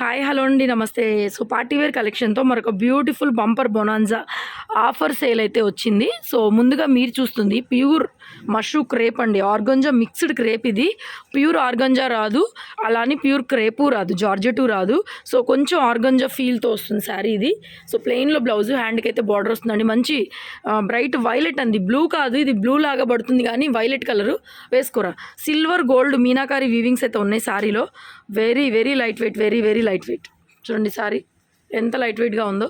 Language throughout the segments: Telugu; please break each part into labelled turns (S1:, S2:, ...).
S1: హాయ్ హలో అండి నమస్తే. సో పార్టీ వేర్ కలెక్షన్తో మరొక beautiful bumper bonanza offer sale అయితే వచ్చింది. సో ముందుగా మీరు చూస్తుంది ప్యూర్ మష్రూ క్రేప్ అండి. ఆర్గంజా మిక్స్డ్ క్రేప్ ఇది. ప్యూర్ ఆర్గంజా రాదు. అలానే ప్యూర్ క్రేపు రాదు జార్జెటు రాదు. సో కొంచెం ఆర్గంజా ఫీల్తో వస్తుంది శారీ ఇది. సో ప్లెయిన్లో బ్లౌజ్ హ్యాండ్కి అయితే బార్డర్ వస్తుందండి. మంచి బ్రైట్ వైలెట్ అండి. బ్లూ కాదు ఇది బ్లూ లాగా పడుతుంది కానీ వైలెట్ కలరు వేసుకోరా. సిల్వర్ గోల్డ్ మీనాకారి వీవింగ్స్ అయితే ఉన్నాయి శారీలో. Very very light weight very very light weight. చూడండి సారీ ఎంత లైట్ వెయిట్గా ఉందో.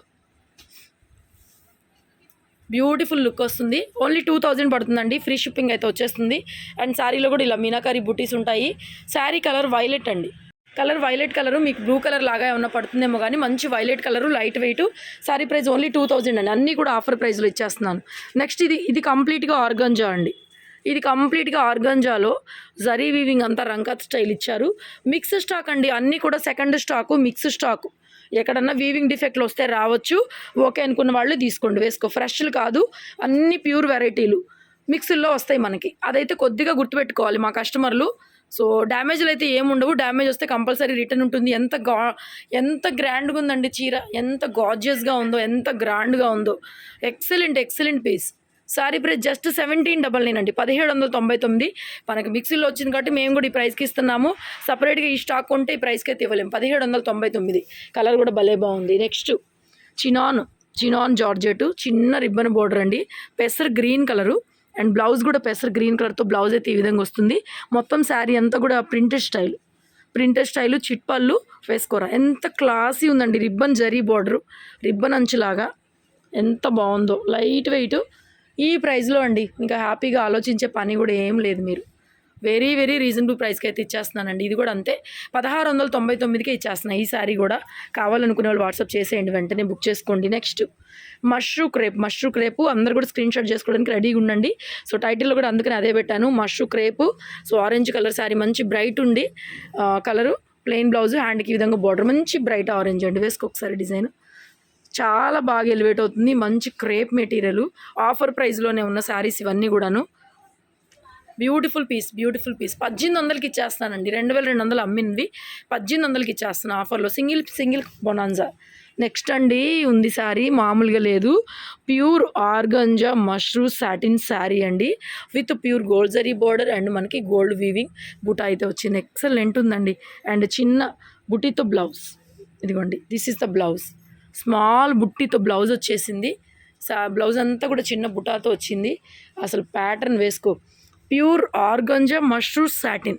S1: బ్యూటిఫుల్ లుక్ వస్తుంది. ఓన్లీ టూ థౌజండ్ పడుతుందండి. ఫ్రీ షిప్పింగ్ అయితే వచ్చేస్తుంది. అండ్ శారీలో కూడా ఇలా మీనాకారి బుటీస్ ఉంటాయి. శారీ కలర్ వైలెట్ అండి. కలర్ వైలెట్ కలర్ మీకు బ్లూ కలర్ లాగా ఏమన్నా పడుతుందేమో కానీ మంచి violet colour light weight sari price only two thousand అండి. అన్నీ కూడా ఆఫర్ ప్రైస్లో ఇచ్చేస్తున్నాను. నెక్స్ట్ ఇది ఇది కంప్లీట్గా ఆర్గంజా అండి. ఇది కంప్లీట్గా ఆర్గంజాలో జరీ వీవింగ్ అంతా రంకత్ స్టైల్ ఇచ్చారు. మిక్స్ స్టాక్ అండి అన్నీ కూడా సెకండ్ స్టాకు మిక్స్ స్టాకు. ఎక్కడన్నా వీవింగ్ డిఫెక్ట్లు వస్తే రావచ్చు. ఓకే అనుకున్న వాళ్ళు తీసుకోండి వేసుకో. ఫ్రెష్లు కాదు అన్ని ప్యూర్ వెరైటీలు మిక్స్ల్లో వస్తాయి మనకి. అదైతే కొద్దిగా గుర్తుపెట్టుకోవాలి మా కస్టమర్లు. సో డ్యామేజ్లు అయితే ఏముండవు డ్యామేజ్ వస్తే కంపల్సరీ రిటర్న్ ఉంటుంది. ఎంత గా ఎంత గ్రాండ్గా ఉందండి చీర? ఎంత గార్జియస్గా ఉందో ఎంత గ్రాండ్గా ఉందో. Excellent excellent piece sari price just seventeen double nine అండి. పదిహేడు వందల తొంభై తొమ్మిది మనకి మిక్సీలో వచ్చింది కాబట్టి మేము కూడా ఈ ప్రైస్కి ఇస్తున్నాము. సపరేట్గా ఈ స్టాక్ ఉంటే ఈ ప్రైస్కి అయితే ఇవ్వలేము. పదిహేడు వందల తొంభై తొమ్మిది కలర్ కూడా భలే బాగుంది. నెక్స్ట్ చినాన్ చినాన్ జార్జెట్ చిన్న రిబ్బన్ బోర్డర్ అండి. పెసర్ గ్రీన్ కలరు అండ్ బ్లౌజ్ కూడా పెసర్ గ్రీన్ కలర్తో బ్లౌజ్ అయితే ఈ విధంగా వస్తుంది. మొత్తం శారీ అంతా కూడా ప్రింటెడ్ స్టైల్ ప్రింటెడ్ స్టైలు చిట్పళ్ళు వేసుకోరా. ఎంత క్లాసీ ఉందండి. రిబ్బన్ జరీ బార్డరు రిబ్బన్ అంచులాగా. ఎంత బాగుందో. లైట్ వెయిట్ ఈ ప్రైస్లో అండి ఇంకా హ్యాపీగా ఆలోచించే పని కూడా ఏం లేదు మీరు. వెరీ వెరీ రీజనబుల్ ప్రైస్కి అయితే ఇచ్చేస్తున్నానండి. ఇది కూడా అంతే. పదహారు వందల తొంభై తొమ్మిదికే ఇచ్చేస్తున్నాయి ఈ శారీ కూడా కావాలనుకునే వాళ్ళు వాట్సాప్ చేసేయండి వెంటనే బుక్ చేసుకోండి. Next mashru crepe mashru crepe అందరు కూడా స్క్రీన్ షాట్ చేసుకోవడానికి రెడీగా ఉండండి. సో టైటిల్లో కూడా అందుకని అదే పెట్టాను. Mashru crepe so orange colour saree మంచి బ్రైట్ ఉండి కలరు ప్లెయిన్ బ్లౌజ్ హ్యాండ్కి ఈ విధంగా బార్డర్ మంచి బ్రైట్ ఆరెంజ్ అండి. వేసుకో ఒకసారి డిజైన్. చాలా బాగా ఎలివేట్ అవుతుంది. మంచి క్రేప్ మెటీరియల్ ఆఫర్ ప్రైస్లోనే ఉన్న శారీస్ ఇవన్నీ కూడాను. బ్యూటిఫుల్ పీస్ బ్యూటిఫుల్ పీస్ పద్దెనిమిది వందలకి ఇచ్చేస్తానండి. రెండు వేల రెండు వందలు అమ్మినవి పద్దెనిమిది వందలకి ఇచ్చేస్తాను ఆఫర్లో సింగిల్ సింగిల్ బొనాన్జా నెక్స్ట్ అండి ఉంది శారీ మామూలుగా లేదు. Pure organza mushroom satin saree అండి. With pure gold zari border and మనకి గోల్డ్ వీవింగ్ బుటా అయితే వచ్చింది. ఎక్సలెంట్ ఉందండి. అండ్ చిన్న బుటీతో బ్లౌజ్ ఇదిగోండి. This is the blouse small బుట్టితో blouse వచ్చేసింది. సా బ్లౌజ్ అంతా కూడా చిన్న బుటాతో వచ్చింది. అసలు ప్యాటర్న్ వేసుకో. Pure organza mushroom satin.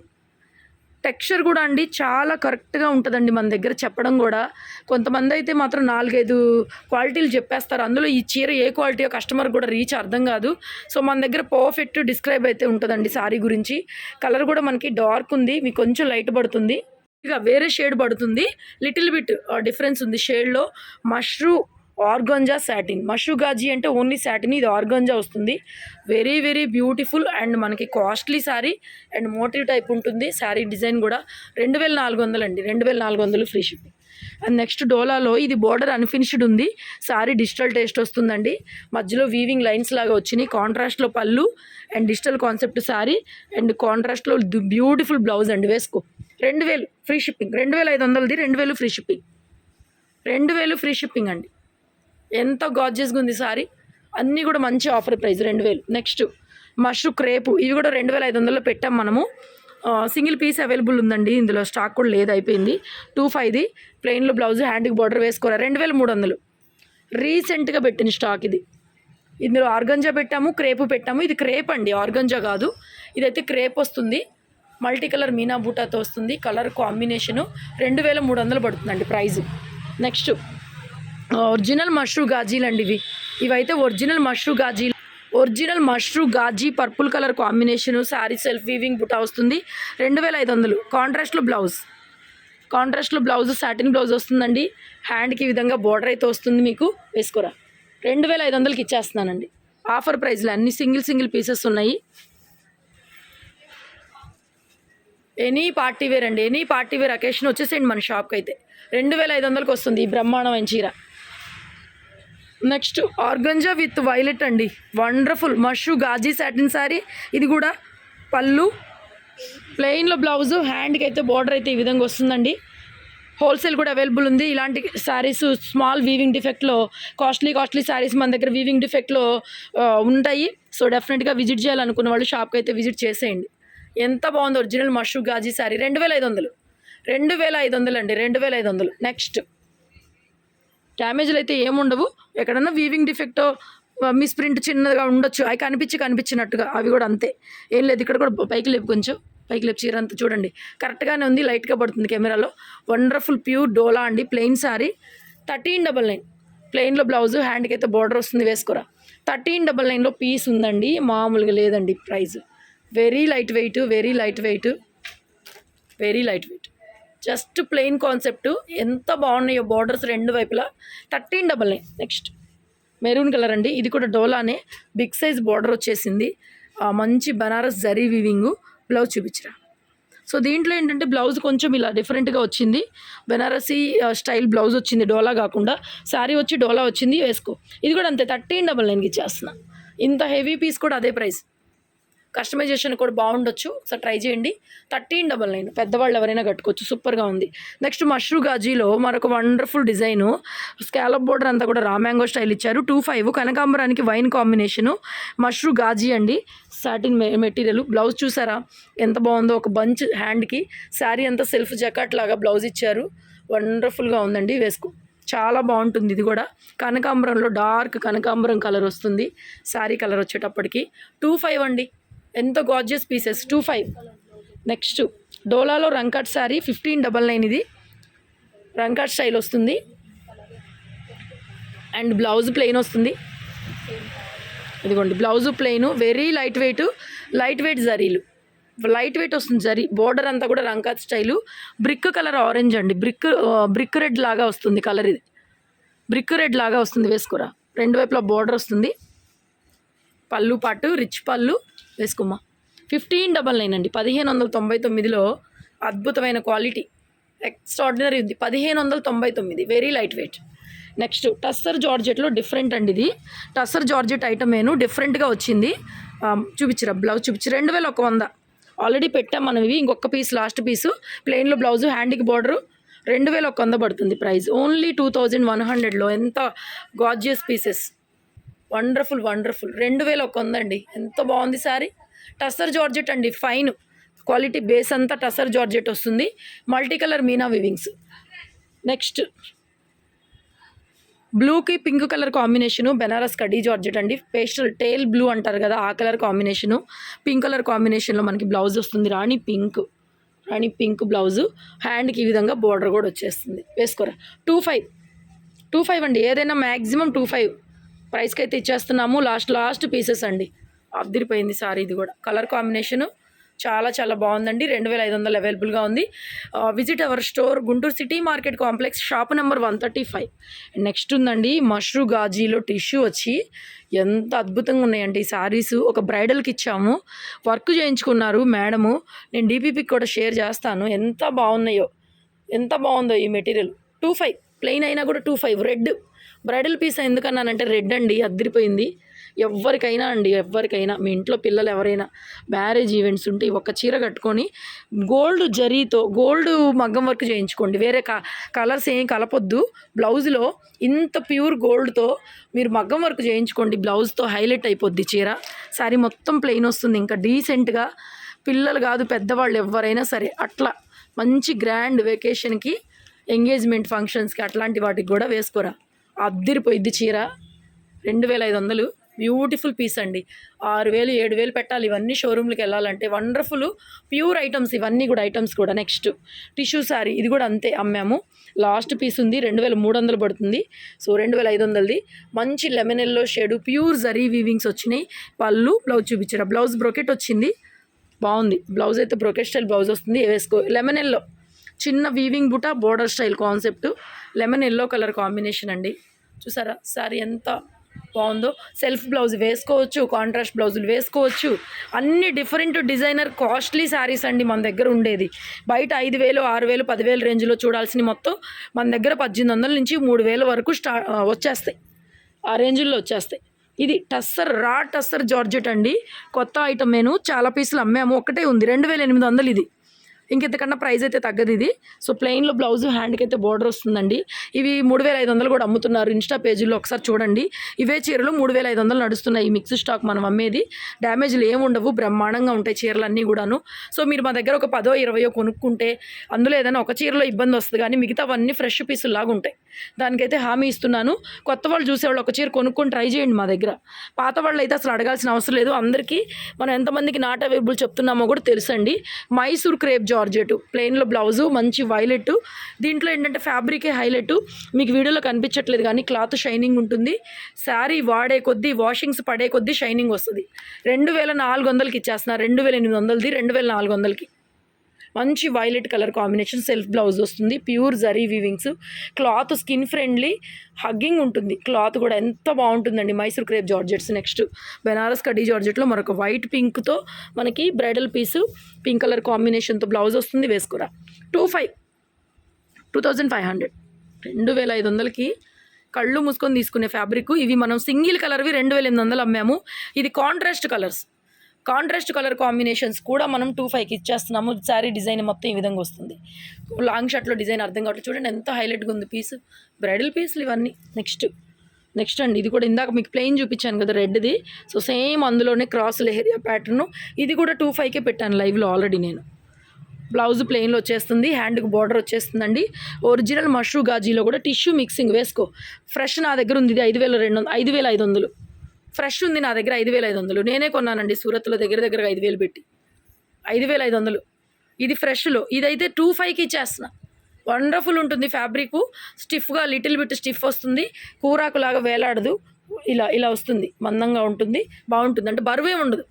S1: Texture కూడా అండి చాలా కరెక్ట్గా ఉంటుందండి మన దగ్గర చెప్పడం కూడా. కొంతమంది అయితే మాత్రం నాలుగైదు క్వాలిటీలు చెప్పేస్తారు. అందులో ఈ చీర ఏ క్వాలిటీ కస్టమర్ కూడా రీచ్ అర్థం కాదు. సో మన దగ్గర పర్ఫెక్ట్ డిస్క్రైబ్ అయితే ఉంటుందండి శారీ గురించి. కలర్ కూడా మనకి డార్క్ ఉంది. మీకు కొంచెం లైట్ పడుతుంది. ఇక వేరే షేడ్ పడుతుంది. లిటిల్ బిట్ డిఫరెన్స్ ఉంది షేడ్లో. Mashru organza satin. Mashru gaji అంటే ఓన్లీ సాటిన్ ఇది ఆర్గంజా వస్తుంది. వెరీ వెరీ బ్యూటిఫుల్ అండ్ మనకి costly saree and motif type ఉంటుంది. శారీ డిజైన్ కూడా రెండు వేల నాలుగు వందలు అండి. రెండు వేల నాలుగు వందలు ఫ్రీ షిప్పింగ్. అండ్ నెక్స్ట్ డోలాలో ఇది బోర్డర్ అన్ఫినిష్డ్ ఉంది. సారీ డిజిటల్ టేస్ట్ వస్తుందండి. మధ్యలో వీవింగ్ లైన్స్ లాగా వచ్చినాయి. కాంట్రాస్ట్లో పళ్ళు and digital concept saree and కాంట్రాస్ట్లో బ్యూటిఫుల్ బ్లౌజ్ అండి. వేసుకో. రెండు వేలు ఫ్రీ షిప్పింగ్ రెండు వేల ఐదు వందలది రెండు వేలు ఫ్రీ షిప్పింగ్ రెండు వేలు ఫ్రీ షిప్పింగ్ అండి. ఎంత గార్జియస్గా ఉంది సారీ అన్నీ కూడా మంచి ఆఫర్ ప్రైస్ రెండు వేలు. నెక్స్ట్ మష్రూ క్రేపు ఇవి కూడా రెండు వేల ఐదు వందల్లో పెట్టాం మనము. సింగిల్ పీస్ అవైలబుల్ ఉందండి. ఇందులో స్టాక్ కూడా లేదు అయిపోయింది. టూ ఫైవ్ది. ప్లెయిన్లో బ్లౌజ్ హ్యాండ్కి బార్డర్ వేసుకోరా? రెండు వేల మూడు వందలు. రీసెంట్గా పెట్టిన స్టాక్ ఇది. ఇందులో ఆర్గంజా పెట్టాము క్రేపు పెట్టాము. ఇది క్రేప్ అండి ఆర్గంజా కాదు. ఇదైతే క్రేప్ వస్తుంది. మల్టీ కలర్ మీనా బూటాతో వస్తుంది. కలర్ కాంబినేషను రెండు వేల మూడు వందలు పడుతుందండి ప్రైజ్ నెక్స్ట్ ఒరిజినల్ మష్రూ గాజీలు అండి ఇవి. ఇవైతే original mashru గాజీలు original mashru gaji purple colour combination saree self weaving buta వస్తుంది. రెండు వేల ఐదు వందలు. కాంట్రాస్ట్లో బ్లౌజ్. కాంట్రాస్ట్లో బ్లౌజ్ సాటిన్ బ్లౌజ్ వస్తుందండి. హ్యాండ్కి ఈ విధంగా బోర్డర్ అయితే వస్తుంది మీకు. వేసుకోరా. రెండు వేల ఐదు వందలకి ఇచ్చేస్తున్నానండి. ఆఫర్ ప్రైస్లో అన్ని సింగిల్ సింగిల్ పీసెస్ ఉన్నాయి. ఎనీ పార్టీ వేర్ అండి. ఎనీ పార్టీ వేర్ అకేషన్ వచ్చేసేయండి మన షాప్కి అయితే రెండు వేల ఐదు వందలకి వస్తుంది ఈ బ్రహ్మాండమైన చీర. నెక్స్ట్ ఆర్గంజా విత్ వైలెట్ అండి. వండర్ఫుల్. మషు గాజీ సాటిన్ శారీ ఇది కూడా పళ్ళు. ప్లెయిన్లో బ్లౌజు హ్యాండ్కి అయితే బార్డర్ అయితే ఈ విధంగా వస్తుందండి. హోల్సేల్ కూడా అవైలబుల్ ఉంది. ఇలాంటి శారీస్ స్మాల్ వీవింగ్ డిఫెక్ట్లో కాస్ట్లీ కాస్ట్లీ శారీస్ మన దగ్గర వీవింగ్ డిఫెక్ట్లో ఉంటాయి. సో డెఫినెట్గా విజిట్ చేయాలనుకున్న వాళ్ళు షాప్కి అయితే విజిట్ చేసేయండి. ఎంత బాగుంది ఒరిజినల్ మషు గాజీ శారీ రెండు వేల ఐదు వందలు. రెండు వేల ఐదు వందలు అండి. రెండు వేల ఐదు వందలు. నెక్స్ట్ డ్యామేజ్లు అయితే ఏముండవు. ఎక్కడన్నా వీవింగ్ డిఫెక్ట్ మిస్ ప్రింట్ చిన్నగా ఉండొచ్చు. అవి కనిపించి కనిపించినట్టుగా. అవి కూడా అంతే. ఏం లేదు ఇక్కడ కూడా పైకి లేపు కొంచెం. పైకి లేపు చీర అంతా చూడండి. కరెక్ట్గానే ఉంది లైట్గా పడుతుంది కెమెరాలో. వండర్ఫుల్ ప్యూర్ డోలా అండి plain saree thirteen double nine ప్లెయిన్లో blouse హ్యాండ్కి అయితే బార్డర్ వస్తుంది వేసుకోరా. థర్టీన్ డబల్ నైన్లో పీస్ ఉందండి మామూలుగా లేదండి price very light weight very light weight very light weight just plain concept. ఎంత బాగున్నాయో బార్డర్స్ రెండు వైపులా. Thirteen double nine. Next. Maroon colour అండి. ఇది కూడా డోలానే. బిగ్ సైజ్ బార్డర్ వచ్చేసింది. మంచి బనారస్ జరీ వివింగ్. బ్లౌజ్ చూపించరా. సో దీంట్లో ఏంటంటే బ్లౌజ్ కొంచెం ఇలా డిఫరెంట్గా వచ్చింది. బెనారసీ స్టైల్ బ్లౌజ్ వచ్చింది. డోలా కాకుండా. శారీ వచ్చి డోలా వచ్చింది. వేసుకో. ఇది కూడా అంతే. థర్టీన్ డబల్ నైన్కి ఇచ్చేస్తున్నా. ఇంత హెవీ పీస్ కూడా అదే ప్రైస్. కస్టమైజేషన్ కూడా బాగుండొచ్చు. ఒకసారి ట్రై చేయండి. Thirteen double nine. పెద్దవాళ్ళు ఎవరైనా కట్టుకోవచ్చు. సూపర్గా ఉంది. నెక్స్ట్ మష్రూ గాజీలో మరొక వండర్ఫుల్ డిజైను. స్కాలప్ బోర్డర్ అంతా కూడా రామ్యాంగో స్టైల్ ఇచ్చారు. టూ ఫైవ్ కనకాంబరానికి వైన్ కాంబినేషను. మష్రూ గాజీ అండి. Satin material. బ్లౌజ్ చూసారా? ఎంత బాగుందో ఒక బంచ్ హ్యాండ్కి. శారీ అంతా సెల్ఫ్ జకాట్ లాగా బ్లౌజ్ ఇచ్చారు. వండర్ఫుల్గా ఉందండి వేసుకో. చాలా బాగుంటుంది ఇది కూడా. కనకాంబరంలో డార్క్ కనకాంబరం కలర్ వస్తుంది. శారీ కలర్ వచ్చేటప్పటికి. టూ ఫైవ్ అండి. ఎంత gorgeous pieces two five next డోలాలో rangkat saree fifteen double nine ఇది. రంకట్ స్టైల్ వస్తుంది. అండ్ బ్లౌజ్ ప్లెయిన్ వస్తుంది. ఇదిగోండి blouse plain very light weight light weight జరీలు light weight వస్తుంది జరీ. బోర్డర్ అంతా కూడా rangkat style brick colour orange అండి. బ్రిక్ బ్రిక్ రెడ్ లాగా వస్తుంది కలర్ ఇది. బ్రిక్ రెడ్ లాగా వస్తుంది వేసుకురా. రెండు వైపులా బోర్డర్ వస్తుంది. పళ్ళు పాటు రిచ్ పళ్ళు. వేసుకోమ్మా. ఫిఫ్టీన్ డబల్ నైన్ అండి. పదిహేను వందల తొంభై తొమ్మిదిలో అద్భుతమైన క్వాలిటీ. ఎక్స్ట్రాడినరీ ఉంది. పదిహేను వందల తొంభై తొమ్మిది. Very light weight next tussar జార్జెట్లో different అండి ఇది. టస్సర్ జార్జెట్ ఐటమ్ ఏను డిఫరెంట్గా వచ్చింది. ఆ, చూపించరా? బ్లౌజ్ చూపించి రెండు వేల ఒక వంద. ఆల్రెడీ పెట్టాం మనం ఇవి. ఇంకొక పీస్ లాస్ట్ పీసు ప్లెయిన్లో బ్లౌజ్ హ్యాండ్కి బార్డరు రెండు వేల ఒక వంద పడుతుంది price only two thousand one హండ్రెడ్లో ఎంత గార్జియస్ పీసెస్ వండర్ఫుల్ వండర్ఫుల్. రెండు వేల ఒక ఉందండి. ఎంత బాగుంది సారీ? టసర్ జార్జెట్ అండి ఫైన్. క్వాలిటీ బేస్ అంతా టసర్ జార్జెట్ వస్తుంది. Multi colour meena weavings. Next. బ్లూకి pink colour combination Banaras kadhi georgette అండి. పేస్టల్ టేల్ బ్లూ అంటారు కదా ఆ కలర్ కాంబినేషను. పింక్ కలర్ కాంబినేషన్లో మనకి బ్లౌజ్ వస్తుంది rani pink. Rani pink blouse. హ్యాండ్కి ఈ విధంగా బోర్డర్ కూడా వచ్చేస్తుంది. వేసుకోరా. Two five. టూ ఫైవ్ అండి. ఏదైనా మ్యాక్సిమం టూ ఫైవ్. ప్రైస్కి అయితే ఇచ్చేస్తున్నాము. లాస్ట్ లాస్ట్ పీసెస్ అండి. అద్దరిపోయింది సారీ ఇది కూడా. కలర్ కాంబినేషను చాలా చాలా బాగుందండి. రెండు వేల ఐదు వందలు అవైలబుల్గా ఉంది. Visit our store Guntur city market complex shop number one thirty five. Next ఉందండి మష్రూ గాజీలో టిష్యూ వచ్చి ఎంత అద్భుతంగా ఉన్నాయండి ఈ సారీస్. ఒక బ్రైడల్కి ఇచ్చాము. వర్క్ చేయించుకున్నారు మేడము. నేను డీపీపీకి కూడా షేర్ చేస్తాను. ఎంత బాగున్నాయో ఎంత బాగుందో ఈ మెటీరియల్. టూ ఫైవ్ ప్లెయిన్ అయినా కూడా two five. Red. Bridal piece ఎందుకన్నానంటే red అండి అద్దరిపోయింది ఎవరికైనా అండి ఎవరికైనా మీ ఇంట్లో పిల్లలు ఎవరైనా మ్యారేజ్ ఈవెంట్స్ ఉంటే ఒక్క చీర కట్టుకొని గోల్డ్ జరీతో గోల్డ్ మగ్గం వర్క్ చేయించుకోండి. వేరే క కలర్స్ ఏం కలపొద్దు. బ్లౌజ్లో ఇంత ప్యూర్ గోల్డ్తో మీరు మగ్గం వర్క్ చేయించుకోండి. బ్లౌజ్తో హైలైట్ అయిపోద్ది చీర. సారీ మొత్తం ప్లెయిన్ వస్తుంది. ఇంకా డీసెంట్గా పిల్లలు కాదు పెద్దవాళ్ళు ఎవరైనా సరే అట్లా మంచి గ్రాండ్ వెకేషన్కి ఎంగేజ్మెంట్ ఫంక్షన్స్కి అట్లాంటి వాటికి కూడా వేసుకోరా. అద్దిరిపోయిద్ది చీర. రెండు వేల ఐదు వందలు. బ్యూటిఫుల్ పీస్ అండి. ఆరు వేలు ఏడు వేలు పెట్టాలి. ఇవన్నీ షోరూమ్లకు వెళ్ళాలంటే వండర్ఫుల్ ప్యూర్ ఐటమ్స్ ఇవన్నీ కూడా ఐటమ్స్ కూడా నెక్స్ట్. టిష్యూ శారీ ఇది కూడా అంతే అమ్మాము. లాస్ట్ పీస్ ఉంది రెండు వేల మూడు వందలు పడుతుంది. సో రెండు వేల ఐదు వందలది. మంచి lemon yellow shade pure zari weavings వచ్చినాయి. పళ్ళు బ్లౌజ్ చూపించారు. బ్లౌజ్ బ్రొకెట్ వచ్చింది. బాగుంది. బ్లౌజ్ అయితే బ్రొకెట్ స్టైల్ బ్లౌజ్ వస్తుంది. వేసుకో లెమన్ ఎల్లో. చిన్న weaving buta border style concept. Lemon yellow colour combination అండి. చూసారా? సారీ ఎంత బాగుందో. సెల్ఫ్ బ్లౌజ్ వేసుకోవచ్చు కాంట్రాస్ట్ బ్లౌజులు వేసుకోవచ్చు. అన్ని డిఫరెంట్ డిజైనర్ కాస్ట్లీ శారీస్ అండి మన దగ్గర ఉండేది. బయట ఐదు వేలు ఆరు వేలు పదివేలు రేంజ్లో చూడాల్సిన మొత్తం మన దగ్గర పద్దెనిమిది వందల నుంచి మూడు వేల వరకు స్టా వచ్చేస్తాయి. ఆ రేంజుల్లో వచ్చేస్తాయి. ఇది టస్సర్ రా టస్సర్ జార్జెట్ అండి. కొత్త ఐటమ్ నేను చాలా పీసులు అమ్మాము. ఒకటే ఉంది. రెండు వేల ఎనిమిది వందలు ఇది. ఇంకెంతకన్నా ప్రైస్ అయితే తగ్గదు ఇది. సో ప్లెయిన్లో బ్లౌజ్ హ్యాండ్కి అయితే బోర్డర్ వస్తుందండి. ఇవి మూడు వేల ఐదు వందలు కూడా అమ్ముతున్నారు. ఇన్స్టా పేజీలో ఒకసారి చూడండి. ఇవే చీరలు మూడు వేల ఐదు వందలు నడుస్తున్నాయి. ఈ మిక్స్ స్టాక్ మనం అమ్మేది. డ్యామేజ్లు ఏమి ఉండవు. బ్రహ్మాండంగా ఉంటాయి చీరలు అన్నీ కూడాను. సో మీరు మా దగ్గర ఒక పదో ఇరవయో కొనుక్కుంటే అందులో ఏదైనా ఒక చీరలో ఇబ్బంది వస్తుంది. కానీ మిగతావన్నీ ఫ్రెష్ పీసులు లాగా ఉంటాయి. దానికైతే హామీ ఇస్తున్నాను. కొత్త వాళ్ళు చూసేవాళ్ళు ఒక చీర కొనుక్కొని ట్రై చేయండి మా దగ్గర. పాత వాళ్ళు అయితే అసలు అడగాల్సిన అవసరం లేదు. అందరికీ మనం ఎంతమందికి నాట్ అవైలబుల్ చెప్తున్నామో కూడా తెలుసండి. మైసూర్ క్రేప్ జార్జెట్ ప్లెయిన్లో బ్లౌజు మంచి వైలెట్. దీంట్లో ఏంటంటే ఫ్యాబ్రికే హైలెట్. మీకు వీడియోలో కనిపించట్లేదు కానీ క్లాత్ షైనింగ్ ఉంటుంది. శారీ వాడే కొద్దీ వాషింగ్స్ పడే కొద్దీ షైనింగ్ వస్తుంది. రెండు వేల నాలుగు వందలకి ఇచ్చేస్తున్నారు రెండు వేల ఎనిమిది వందలది రెండు వేల నాలుగు వందలకి. మంచి violet colour combination self blouse వస్తుంది. Pure zari weavings cloth skin friendly hugging ఉంటుంది. క్లాత్ కూడా ఎంత బాగుంటుందండి Mysore crepe georgettes next Banaras kadhi జార్జెట్లో మరొక వైట్ పింక్తో మనకి బ్రైడల్ పీసు పింక్ కలర్ కాంబినేషన్తో బ్లౌజ్ వస్తుంది వేసుకురా. Two five two thousand five hundred రెండు వేల ఐదు వందలకి కళ్ళు మూసుకొని తీసుకునే ఫ్యాబ్రిక్ ఇవి మనం సింగిల్ కలర్వి రెండు వేల ఎనిమిది వందలు అమ్మాము. ఇది contrast colours contrast colour combinations కూడా మనం టూ ఫైవ్కి ఇచ్చేస్తున్నాము. శారీ డిజైన్ మొత్తం ఈ విధంగా వస్తుంది. లాంగ్ షర్ట్లో డిజైన్ అర్థం కావట్లేదు. చూడండి ఎంత హైలైట్గా ఉంది పీస్ బ్రైడల్ పీస్లు ఇవన్నీ. నెక్స్ట్ నెక్స్ట్ అండి. ఇది కూడా ఇందాక మీకు ప్లెయిన్ చూపించాను కదా రెడ్ది సో సేమ్ అందులోనే క్రాస్ లెహరియా ప్యాటర్ను ఇది కూడా టూ ఫైవ్కే పెట్టాను లైవ్లో ఆల్రెడీ నేను. బ్లౌజ్ ప్లెయిన్లో వచ్చేస్తుంది. హ్యాండ్కి బార్డర్ వచ్చేస్తుందండి. ఒరిజినల్ మష్రూ గాజీలో కూడా టిష్యూ మిక్సింగ్ వేసుకో. ఫ్రెష్ నా దగ్గర ఉంది ఇది ఐదు వేల రెండు వందలు ఐదు వేల ఐదు వందలు. ఫ్రెష్ ఉంది నా దగ్గర ఐదు వేల ఐదు వందలు. నేనే కొన్నానండి సూరత్లో దగ్గర దగ్గర ఐదు వేలు పెట్టి. ఐదు వేల ఐదు వందలు. ఇది ఫ్రెష్లో. ఇదైతే టూ ఫైవ్కి ఇచ్చేస్తున్నా. వండర్ఫుల్ ఉంటుంది ఫ్యాబ్రిక్. స్టిఫ్గా లిటిల్ బిట్ స్టిఫ్ వస్తుంది. కూరాకులాగా వేలాడదు. ఇలా ఇలా వస్తుంది. మందంగా ఉంటుంది. బాగుంటుంది. అంటే బరువే ఉండదు.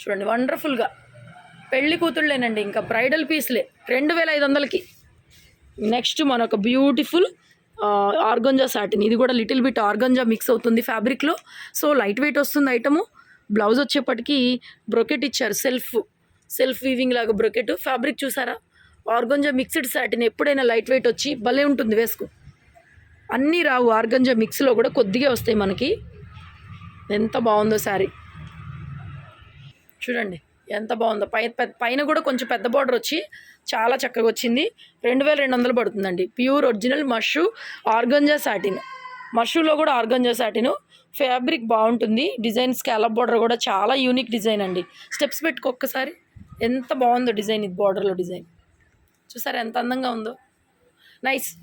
S1: చూడండి వండర్ఫుల్గా. పెళ్ళి కూతుళ్ళేనండి ఇంకా బ్రైడల్ పీస్లే. రెండు వేల ఐదు వందలకి. నెక్స్ట్ మనొక బ్యూటిఫుల్ ఆర్గంజా సాటిన్. ఇది కూడా లిటిల్ బిట్ ఆర్గంజా మిక్స్ అవుతుంది ఫ్యాబ్రిక్లో. సో లైట్ వెయిట్ వస్తుంది ఐటము. బ్లౌజ్ వచ్చేప్పటికి బ్రొకెట్ ఇచ్చారు. సెల్ఫ్ సెల్ఫ్ వీవింగ్ లాగా బ్రొకెట్. ఫ్యాబ్రిక్ చూసారా? ఆర్గంజా మిక్స్డ్ సాటిన్ ఎప్పుడైనా లైట్ వెయిట్ వచ్చి భలే ఉంటుంది వేసుకో. అన్నీ రావు ఆర్గంజా మిక్స్లో కూడా కొద్దిగా వస్తాయి మనకి. ఎంత బాగుందో శారీ. చూడండి. ఎంత బాగుందో. పై పెద్ద- పైన కూడా కొంచెం పెద్ద బార్డర్ వచ్చి చాలా చక్కగా వచ్చింది. రెండు వేల రెండు వందలు పడుతుందండి. Pure original mashru organza satin. మషూలో కూడా ఆర్గంజా సాటిన్. ఫ్యాబ్రిక్ బాగుంటుంది. డిజైన్ స్కాలప్ బార్డర్ కూడా చాలా యూనిక్ డిజైన్ అండి. స్టెప్స్ పెట్టుకో ఒక్కసారి. ఎంత బాగుందో డిజైన్ ఇది బార్డర్లో డిజైన్. చూసారా ఎంత అందంగా ఉందో. నైస్.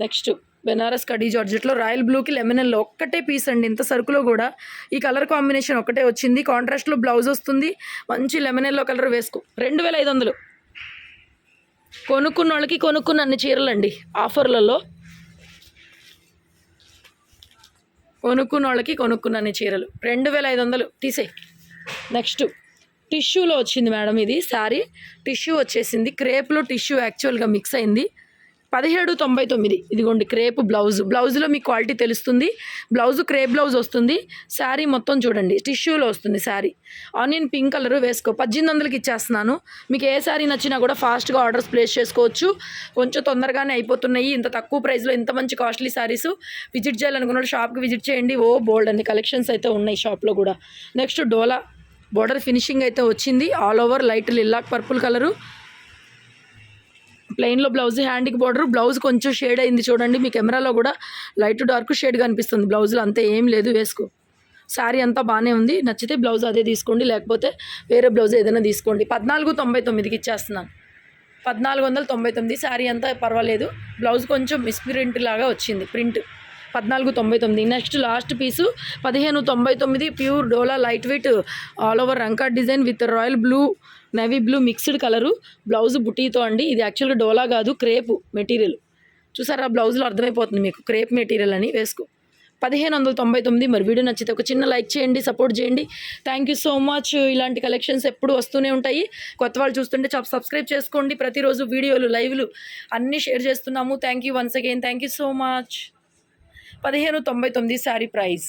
S1: నెక్స్ట్. బెనారస్ కడీ జార్జెట్లో రాయల్ బ్లూకి లెమన్ ఎల్లో ఒక్కటే పీస్ అండి. ఇంత సరుకులో కూడా ఈ కలర్ కాంబినేషన్ ఒక్కటే వచ్చింది. కాంట్రాస్ట్లో బ్లౌజ్ వస్తుంది. మంచి లెమన్ ఎల్లో కలర్ వేసుకో. రెండు వేల ఐదు వందలు. కొనుక్కున్న వాళ్ళకి కొనుక్కున్న అన్ని చీరలు అండి ఆఫర్లలో. కొనుక్కున్న వాళ్ళకి కొనుక్కున్న అన్ని చీరలు. రెండు వేల ఐదు వందలు. తీసే. నెక్స్ట్. టిష్యూలో వచ్చింది మేడం ఇది. శారీ టిష్యూ వచ్చేసింది. క్రేప్లో టిష్యూ యాక్చువల్గా మిక్స్ అయింది. పదిహేడు తొంభై తొమ్మిది. ఇదిగోండి క్రేప్ బ్లౌజ్. బ్లౌజ్లో మీకు క్వాలిటీ తెలుస్తుంది. బ్లౌజ్ క్రేప్ బ్లౌజ్ వస్తుంది. శారీ మొత్తం చూడండి టిష్యూలో వస్తుంది శారీ. ఆనియన్ పింక్ కలర్ వేసుకో. పద్దెనిమిది వందలకి ఇచ్చేస్తున్నాను. మీకు ఏ శారీ నచ్చినా కూడా ఫాస్ట్గా ఆర్డర్స్ ప్లేస్ చేసుకోవచ్చు. కొంచెం తొందరగానే అయిపోతున్నాయి. ఇంత తక్కువ ప్రైస్లో ఇంత మంచి కాస్ట్లీ శారీస్ విజిట్ చేయాలనుకున్నాడు షాప్కి విజిట్ చేయండి. ఓ బోల్డ్ అన్ని కలెక్షన్స్ అయితే ఉన్నాయి షాప్లో కూడా. నెక్స్ట్ డోలా. బోర్డర్ ఫినిషింగ్ అయితే వచ్చింది. All over light lilac purple colour. ప్లెయిన్లో blouse హ్యాండ్కి బార్డర్ బ్లౌజ్ కొంచెం షేడ్ అయింది చూడండి. మీ కెమెరాలో కూడా లైట్ డార్క్ షేడ్ కనిపిస్తుంది. బ్లౌజ్లో అంతే ఏం లేదు వేసుకో. శారీ అంతా బాగానే ఉంది. నచ్చితే బ్లౌజ్ అదే తీసుకోండి. లేకపోతే వేరే బ్లౌజ్ ఏదైనా తీసుకోండి. పద్నాలుగు తొంభై తొమ్మిదికి ఇచ్చేస్తున్నాను. పద్నాలుగు వందల తొంభై తొమ్మిది. శారీ అంతా పర్వాలేదు. బ్లౌజ్ కొంచెం మిస్ప్రింట్ లాగా వచ్చింది. ప్రింట్ పద్నాలుగు తొంభై తొమ్మిది. నెక్స్ట్ లాస్ట్ పీసు పదిహేను తొంభై తొమ్మిది. Pure dola light weight all over rangka design with royal blue navy blue mixed colour blouse బుటీతో అండి. ఇది యాక్చువల్గా డోలా కాదు క్రేపు మెటీరియల్. చూసారా బ్లౌజ్లో అర్థమైపోతుంది మీకు. క్రేప్ మెటీరియల్ అని వేసుకో. పదిహేను వందల తొంభై తొమ్మిది. మరి వీడియో నచ్చితే ఒక చిన్న లైక్ చేయండి సపోర్ట్ చేయండి. థ్యాంక్ యూ సో మచ్ ఇలాంటి కలెక్షన్స్ ఎప్పుడు వస్తూనే ఉంటాయి. కొత్త వాళ్ళు చూస్తుంటే చాలా సబ్స్క్రైబ్ చేసుకోండి. ప్రతిరోజు వీడియోలు లైవ్లు అన్నీ షేర్ చేస్తున్నాము. Thank you once again thank you so much పదిహేను తొంభై తొమ్మిది శారీ ప్రైస్.